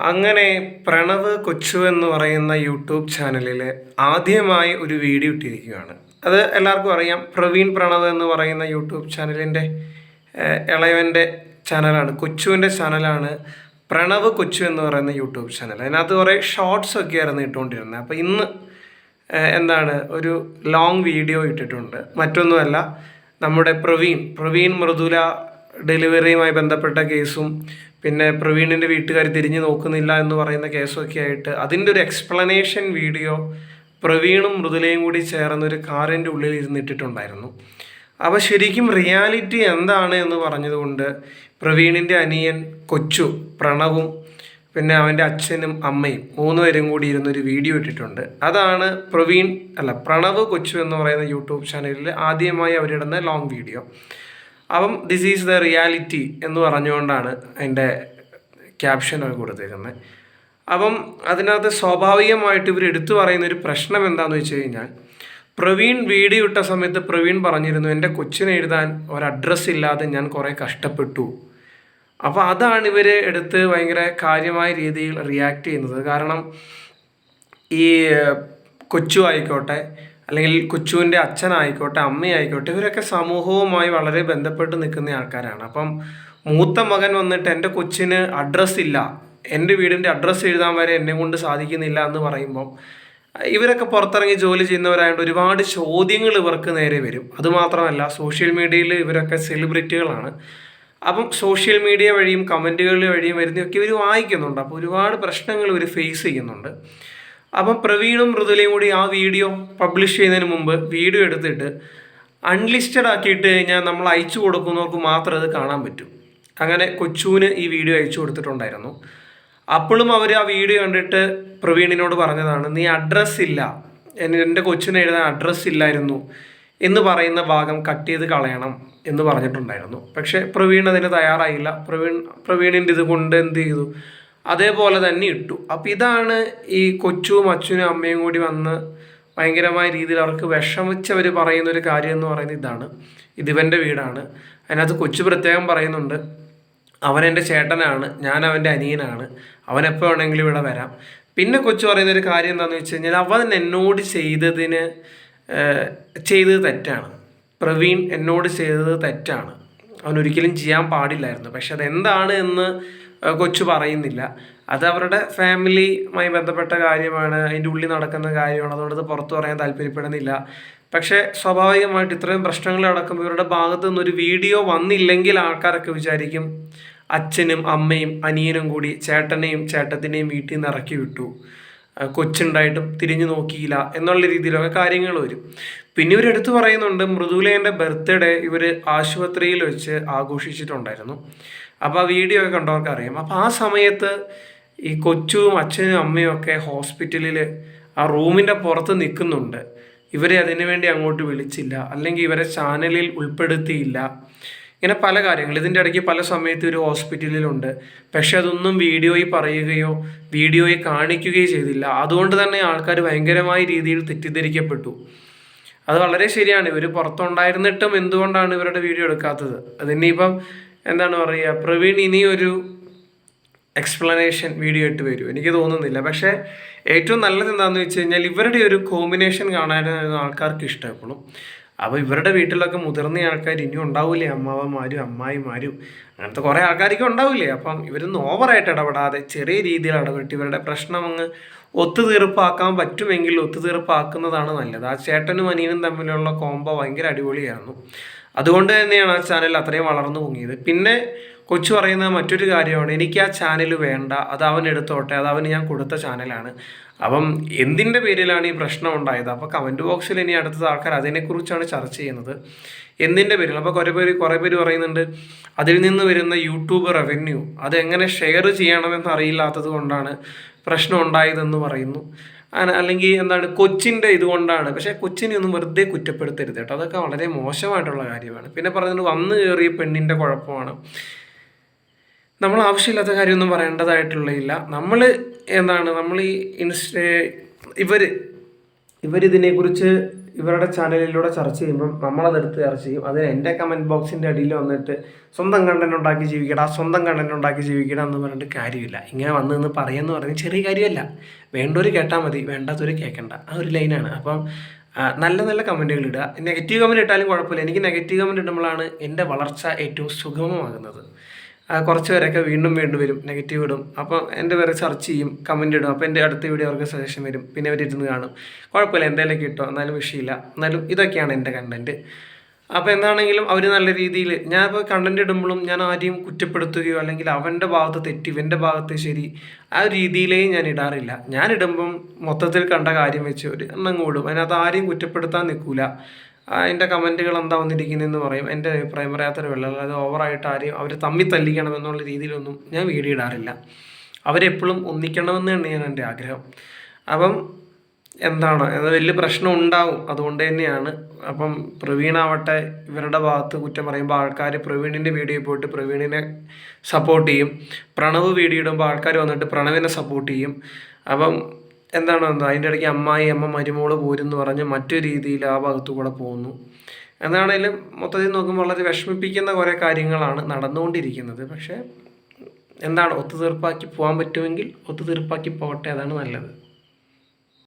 അങ്ങനെ പ്രണവ് കൊച്ചു എന്ന് പറയുന്ന യൂട്യൂബ് ചാനലിൽ ആദ്യമായി ഒരു വീഡിയോ ഇട്ടിരിക്കുകയാണ്. അത് എല്ലാവർക്കും അറിയാം. പ്രവീൺ പ്രണവ് എന്ന് പറയുന്ന യൂട്യൂബ് ചാനലിന്റെ ഇളയവന്റെ ചാനലാണ് കൊച്ചുവിന്റെ ചാനലാണ് പ്രണവ് കൊച്ചു എന്ന് പറയുന്ന യൂട്യൂബ് ചാനൽ. അതിനകത്ത് കുറേ ഷോർട്സ് ഒക്കെ ആയിരുന്നു ഇട്ടുകൊണ്ടിരുന്നത്. അപ്പോൾ ഇന്ന് എന്താണ് ഒരു ലോങ് വീഡിയോ ഇട്ടിട്ടുണ്ട്. മറ്റൊന്നുമല്ല നമ്മുടെ പ്രവീൺ പ്രവീൺ മൃദുല ഡെലിവറിയുമായി ബന്ധപ്പെട്ട കേസും പിന്നെ പ്രവീണിന്റെ വീട്ടുകാർ തിരിഞ്ഞു നോക്കുന്നില്ല എന്ന് പറയുന്ന കേസൊക്കെ ആയിട്ട് അതിന്റെ ഒരു എക്സ്പ്ലനേഷൻ വീഡിയോ പ്രവീണും മൃദുലയും കൂടി ചേർന്ന് ഒരു കാറിന്റെ ഉള്ളിൽ ഇരുന്നിട്ടിട്ടുണ്ടായിരുന്നു അപ്പോൾ ശരിക്കും റിയാലിറ്റി എന്താണ് എന്ന് പറഞ്ഞതുകൊണ്ട് പ്രവീണിന്റെ അനിയൻ കൊച്ചു പ്രണവും പിന്നെ അവന്റെ അച്ഛനും അമ്മയും മൂന്ന് പേരും കൂടി ഇരുന്നൊരു വീഡിയോ ഇട്ടിട്ടുണ്ട്. അതാണ് പ്രവീൺ അല്ല പ്രണവ് കൊച്ചു എന്ന് പറയുന്ന യൂട്യൂബ് ചാനലിൽ ആദ്യമായി അവരിടുന്ന ലോങ് വീഡിയോ അപ്പം ദിസ് ഈസ് ദ റിയാലിറ്റി എന്ന് പറഞ്ഞുകൊണ്ടാണ് അതിന്റെ ക്യാപ്ഷൻ അവർ കൊടുത്തേക്കുന്നത്. അപ്പം അതിനകത്ത് സ്വാഭാവികമായിട്ട് ഇവർ എടുത്തു പറയുന്ന ഒരു പ്രശ്നം എന്താണെന്ന് വെച്ച് കഴിഞ്ഞാൽ പ്രവീൺ വീഡിയോ ഇട്ട സമയത്ത് പ്രവീൺ പറഞ്ഞിരുന്നു എന്റെ കൊച്ചിനെ എഴുതാൻ ഒരു അഡ്രസ്സ് ഇല്ലാതെ ഞാൻ കുറേ കഷ്ടപ്പെട്ടു. അപ്പോൾ അതാണ് ഇവർ എടുത്ത് ഭയങ്കര കാര്യമായ രീതിയിൽ റിയാക്ട് ചെയ്യുന്നത്. കാരണം ഈ കൊച്ചു ആയിക്കോട്ടെ അല്ലെങ്കിൽ കൊച്ചുവിന്റെ അച്ഛനായിക്കോട്ടെ അമ്മയായിക്കോട്ടെ ഇവരൊക്കെ സമൂഹവുമായി വളരെ ബന്ധപ്പെട്ട് നിൽക്കുന്ന ആൾക്കാരാണ്. അപ്പം മൂത്ത മകൻ വന്നിട്ട് എന്റെ കൊച്ചിന് അഡ്രസ്സ് ഇല്ല. എന്റെ വീടിന്റെ അഡ്രസ്സ് എഴുതാൻ വരെ എന്നെ കൊണ്ട് സാധിക്കുന്നില്ല എന്ന് പറയുമ്പോൾ ഇവരൊക്കെ പുറത്തിറങ്ങി ജോലി ചെയ്യുന്നവരായതുകൊണ്ട് ഒരുപാട് ചോദ്യങ്ങൾ ഇവർക്ക് നേരെ വരും. അതുമാത്രമല്ല സോഷ്യൽ മീഡിയയിൽ ഇവരൊക്കെ സെലിബ്രിറ്റികളാണ് അപ്പം സോഷ്യൽ മീഡിയ വഴിയും കമന്റുകൾ വഴിയും വരുന്നതൊക്കെ ഇവർ വായിക്കുന്നുണ്ട്. അപ്പോൾ ഒരുപാട് പ്രശ്നങ്ങൾ ഇവർ ഫേസ് ചെയ്യുന്നുണ്ട്. അപ്പം പ്രവീണും മൃദുലയും കൂടി ആ വീഡിയോ പബ്ലിഷ് ചെയ്യുന്നതിന് മുമ്പ് വീഡിയോ എടുത്തിട്ട് അൺലിസ്റ്റഡ് ആക്കിയിട്ട് കഴിഞ്ഞാൽ നമ്മൾ അയച്ചു കൊടുക്കുന്നവർക്ക് മാത്രം അത് കാണാൻ പറ്റും. അങ്ങനെ കൊച്ചുവിന് ഈ വീഡിയോ അയച്ചു കൊടുത്തിട്ടുണ്ടായിരുന്നു. അപ്പോഴും അവർ ആ വീഡിയോ കണ്ടിട്ട് പ്രവീണിനോട് പറഞ്ഞതാണ് നീ അഡ്രസ്സ് ഇല്ല. എന്റെ കൊച്ചിന് എഴുതാൻ അഡ്രസ്സ് ഇല്ലായിരുന്നു. എന്ന് പറയുന്ന ഭാഗം കട്ട് ചെയ്ത് കളയണം. എന്ന് പറഞ്ഞിട്ടുണ്ടായിരുന്നു. പക്ഷേ പ്രവീൺ അതിന് തയ്യാറായില്ല. പ്രവീൺ പ്രവീണിന്റെ ഇത് കൊണ്ട് എന്ത് ചെയ്തു? അതേപോലെ തന്നെ ഇട്ടു. അപ്പോൾ ഇതാണ് ഈ കൊച്ചും അച്ഛനും അമ്മയും കൂടി വന്ന് ഭയങ്കരമായ രീതിയിൽ അവർക്ക് വിഷമിച്ചവർ പറയുന്ന ഒരു കാര്യം എന്ന് പറയുന്നത് ഇതാണ്. ഇതിവന്റെ വീടാണ്. അതിനകത്ത് കൊച്ചു പ്രത്യേകം പറയുന്നുണ്ട് അവൻ ചേട്ടനാണ് ഞാൻ അവന്റെ അനിയനാണ് അവൻ എപ്പോൾ വേണമെങ്കിലും ഇവിടെ വരാം. പിന്നെ കൊച്ചു പറയുന്ന ഒരു കാര്യം എന്താണെന്ന് വെച്ച് കഴിഞ്ഞാൽ അവൻ എന്നോട് ചെയ്തതിന് ചെയ്തത് തെറ്റാണ്. പ്രവീൺ എന്നോട് ചെയ്തത് തെറ്റാണ്. അവൻ ഒരിക്കലും ചെയ്യാൻ പാടില്ലായിരുന്നു. പക്ഷെ അതെന്താണ് എന്ന് കൊച്ചു പറയുന്നില്ല. അത് അവരുടെ ഫാമിലിയുമായി ബന്ധപ്പെട്ട കാര്യമാണ്. അതിന്റെ ഉള്ളിൽ നടക്കുന്ന കാര്യമാണ്. അതുകൊണ്ട് അത് പുറത്തു പറയാൻ താല്പര്യപ്പെടുന്നില്ല. പക്ഷേ സ്വാഭാവികമായിട്ട് ഇത്രയും പ്രശ്നങ്ങൾ നടക്കുമ്പോൾ ഇവരുടെ ഭാഗത്തു നിന്നൊരു വീഡിയോ വന്നില്ലെങ്കിൽ ആൾക്കാരൊക്കെ വിചാരിക്കും അച്ഛനും അമ്മയും അനിയനും കൂടി ചേട്ടനെയും ചേട്ടത്തിനെയും വീട്ടിൽ നിന്ന് ഇറക്കി വിട്ടു. കൊച്ചുണ്ടായിട്ടും തിരിഞ്ഞു നോക്കിയില്ല എന്നുള്ള രീതിയിലൊക്കെ കാര്യങ്ങൾ വരും. പിന്നെ ഇവർ എടുത്തു പറയുന്നുണ്ട് മൃദുലേന്റെ ബർത്ത്ഡേ ഇവർ ആശുപത്രിയിൽ വെച്ച് ആഘോഷിച്ചിട്ടുണ്ടായിരുന്നു. അപ്പോൾ ആ വീഡിയോ ഒക്കെ കണ്ടവർക്ക് അറിയാം. അപ്പോൾ ആ സമയത്ത് ഈ കൊച്ചും അച്ഛനും അമ്മയും ഒക്കെ ഹോസ്പിറ്റലിൽ ആ റൂമിന്റെ പുറത്ത് നിൽക്കുന്നുണ്ട്. ഇവരെ അതിനു വേണ്ടി അങ്ങോട്ട് വിളിച്ചില്ല. അല്ലെങ്കിൽ ഇവരെ ചാനലിൽ ഉൾപ്പെടുത്തിയില്ല. ഇങ്ങനെ പല കാര്യങ്ങൾ. ഇതിന്റെ ഇടയ്ക്ക് പല സമയത്ത് ഒരു ഹോസ്പിറ്റലിലുണ്ട്. പക്ഷെ അതൊന്നും വീഡിയോയിൽ പറയുകയോ വീഡിയോയിൽ കാണിക്കുകയോ ചെയ്തില്ല. അതുകൊണ്ട് തന്നെ ആൾക്കാർ ഭയങ്കരമായ രീതിയിൽ തെറ്റിദ്ധരിക്കപ്പെട്ടു. അത് വളരെ ശരിയാണ്. ഇവർ പുറത്തുണ്ടായിരുന്നിട്ടും എന്തുകൊണ്ടാണ് ഇവരുടെ വീഡിയോ എടുക്കാത്തത്? അതിനിപ്പം എന്താണ് പറയുക പ്രവീൺ ഇനി ഒരു എക്സ്പ്ലനേഷൻ വീഡിയോ ഇട്ട് വരും. എനിക്ക് തോന്നുന്നില്ല. പക്ഷേ ഏറ്റവും നല്ലത് എന്താണെന്ന് വെച്ച് കഴിഞ്ഞാൽ ഇവരുടെ ഒരു കോമ്പിനേഷൻ കാണാനായിരുന്നു ആൾക്കാർക്ക് ഇഷ്ടപ്പെടും അപ്പോൾ ഇവരുടെ വീട്ടിലൊക്കെ മുതിർന്ന ആൾക്കാർ ഇനിയും ഉണ്ടാവില്ലേ അമ്മാവന്മാരും അമ്മായിമാരും അങ്ങനത്തെ കുറേ ആൾക്കാർക്ക് ഉണ്ടാവില്ലേ അപ്പം ഇവരൊന്നും ഓവറായിട്ട് ഇടപെടാതെ ചെറിയ രീതിയിൽ ഇടപെട്ട് ഇവരുടെ പ്രശ്നം അങ്ങ് ഒത്തുതീർപ്പാക്കാൻ പറ്റുമെങ്കിൽ ഒത്തുതീർപ്പാക്കുന്നതാണ് നല്ലത്. ആ ചേട്ടനും അനിയനും തമ്മിലുള്ള കോംബോ ഭയങ്കര അടിപൊളിയായിരുന്നു. അതുകൊണ്ട് തന്നെയാണ് ആ ചാനൽ അത്രയും വളർന്നു പൊങ്ങിയത്. പിന്നെ കൊച്ചു പറയുന്ന മറ്റൊരു കാര്യമാണ് എനിക്ക് ആ ചാനൽ വേണ്ട അത് അവൻ എടുത്തോട്ടെ അത് അവന് ഞാൻ കൊടുത്ത ചാനലാണ് അപ്പം എന്തിന്റെ പേരിലാണ് ഈ പ്രശ്നം ഉണ്ടായത്? അപ്പോൾ കമന്റ് ബോക്സിൽ ഇനി അടുത്തത് ആൾക്കാർ അതിനെക്കുറിച്ചാണ് ചർച്ച ചെയ്യുന്നത്. എന്തിന്റെ പേരിൽ അപ്പോൾ കുറേ പേര് കുറേ പേര് പറയുന്നുണ്ട് അതിൽ നിന്ന് വരുന്ന യൂട്യൂബ് റവന്യൂ അതെങ്ങനെ ഷെയർ ചെയ്യണമെന്ന് അറിയില്ലാത്തത് കൊണ്ടാണ് പ്രശ്നം ഉണ്ടായതെന്ന് പറയുന്നു. അല്ലെങ്കിൽ എന്താണ് കൊച്ചിന്റെ ഇതുകൊണ്ടാണ്. പക്ഷേ കൊച്ചിനെ ഒന്നും വെറുതെ കുറ്റപ്പെടുത്തരുത് കേട്ടോ. അതൊക്കെ വളരെ മോശമായിട്ടുള്ള കാര്യമാണ്. പിന്നെ പറഞ്ഞത് വന്നു കയറിയ പെണ്ണിന്റെ കുഴപ്പമാണ്. നമ്മൾ ആവശ്യമില്ലാത്ത കാര്യമൊന്നും പറയേണ്ടതായിട്ടുള്ളില്ല നമ്മൾ എന്താണ് നമ്മൾ ഈ ഇൻസ്റ്റ ഇവർ ഇവരിതിനെക്കുറിച്ച് ഇവരുടെ ചാനലിലൂടെ ചർച്ച ചെയ്യുമ്പം നമ്മളതെടുത്ത് ചർച്ച ചെയ്യും. അതിന് എന്റെ കമന്റ് ബോക്സിന്റെ അടിയിൽ വന്നിട്ട് സ്വന്തം കണ്ടന്റ് ഉണ്ടാക്കി ജീവിക്കടാ സ്വന്തം കണ്ടന്റ് ഉണ്ടാക്കി ജീവിക്കടാ എന്ന് പറഞ്ഞിട്ട് കാര്യമില്ല. ഇങ്ങനെ വന്ന് നിന്ന് പറയുമെന്ന് പറഞ്ഞാൽ ചെറിയ കാര്യമല്ല. വേണ്ടവർ കേട്ടാൽ മതി വേണ്ടാത്തവർ കേൾക്കണ്ട ആ ഒരു ലൈനാണ് അപ്പം നല്ല നല്ല കമന്റുകൾ ഇടുക. നെഗറ്റീവ് കമന്റ് ഇട്ടാലും കുഴപ്പമില്ല. എനിക്ക് നെഗറ്റീവ് കമന്റ് ഇടുമ്പോഴാണ് എന്റെ വളർച്ച ഏറ്റവും സുഗമമാകുന്നത്. കുറച്ച് പേരൊക്കെ വീണ്ടും വീണ്ടും വരും നെഗറ്റീവ് ഇടും. അപ്പം എന്റെ പേരെ സെർച്ച് ചെയ്യും കമന്റ് ഇടും. അപ്പോൾ എന്റെ അടുത്ത വീഡിയോ അവർക്ക് സജഷൻ വരും. പിന്നെ അവർ ഇരുന്ന് കാണും. കുഴപ്പമില്ല എന്തെങ്കിലും കിട്ടും എന്നാലും വിഷയമില്ല. എന്നാലും ഇതൊക്കെയാണ് എന്റെ കണ്ടന്റ് അപ്പോൾ എന്താണെങ്കിലും അവർ നല്ല രീതിയിൽ ഞാനിപ്പോൾ കണ്ടന്റ് കണ്ടന്റ് ഇടുമ്പോഴും ഞാൻ ആരെയും കുറ്റപ്പെടുത്തുകയോ അല്ലെങ്കിൽ അവന്റെ ഭാഗത്ത് തെറ്റി ഇവന്റെ ഭാഗത്ത് ശരി ആ രീതിയിലേ ഞാൻ ഇടാറില്ല. ഞാൻ ഇടുമ്പം മൊത്തത്തിൽ കണ്ട കാര്യം വെച്ച് ഒരു എണ്ണം കൂടും. അതിനകത്ത് ആരെയും കുറ്റപ്പെടുത്താൻ നിൽക്കൂല. അതിന്റെ കമന്റുകൾ എന്താ വന്നിരിക്കുന്നതെന്ന് പറയും. എന്റെ അഭിപ്രായം പറയാത്തൊരു വെള്ളം അല്ലാതെ ഓവറായിട്ട് ആരെയും അവർ തമ്മി തല്ലിക്കണം എന്നുള്ള രീതിയിലൊന്നും ഞാൻ വീഡിയോ ഇടാറില്ല. അവരെപ്പോഴും ഒന്നിക്കണമെന്ന് തന്നെയാണ് എന്റെ ആഗ്രഹം. അപ്പം എന്താണ്? അത് വലിയ പ്രശ്നം ഉണ്ടാവും. അതുകൊണ്ട് തന്നെയാണ്. അപ്പം പ്രവീണാവട്ടെ ഇവരുടെ ഭാഗത്ത് കുറ്റം പറയുമ്പോൾ ആൾക്കാർ പ്രവീണിന്റെ വീഡിയോ പോയിട്ട് പ്രവീണിനെ സപ്പോർട്ട് ചെയ്യും. പ്രണവ് വീഡിയോ ഇടുമ്പോൾ ആൾക്കാർ വന്നിട്ട് പ്രണവിനെ സപ്പോർട്ട് ചെയ്യും. അപ്പം എന്താണ് എന്താ അതിന്റെ ഇടയ്ക്ക് അമ്മായി അമ്മ മരുമോൾ പോരെന്ന് പറഞ്ഞ് മറ്റൊരു രീതിയിൽ ആ ഭാഗത്തു കൂടെ പോകുന്നു. എന്താണേലും മൊത്തത്തിൽ നോക്കുമ്പോൾ വളരെ വിഷമിപ്പിക്കുന്ന കുറേ കാര്യങ്ങളാണ് നടന്നുകൊണ്ടിരിക്കുന്നത്. പക്ഷേ എന്താണ്? ഒത്തുതീർപ്പാക്കി പോകാൻ പറ്റുമെങ്കിൽ ഒത്തുതീർപ്പാക്കി പോകട്ടെ അതാണ് നല്ലത്.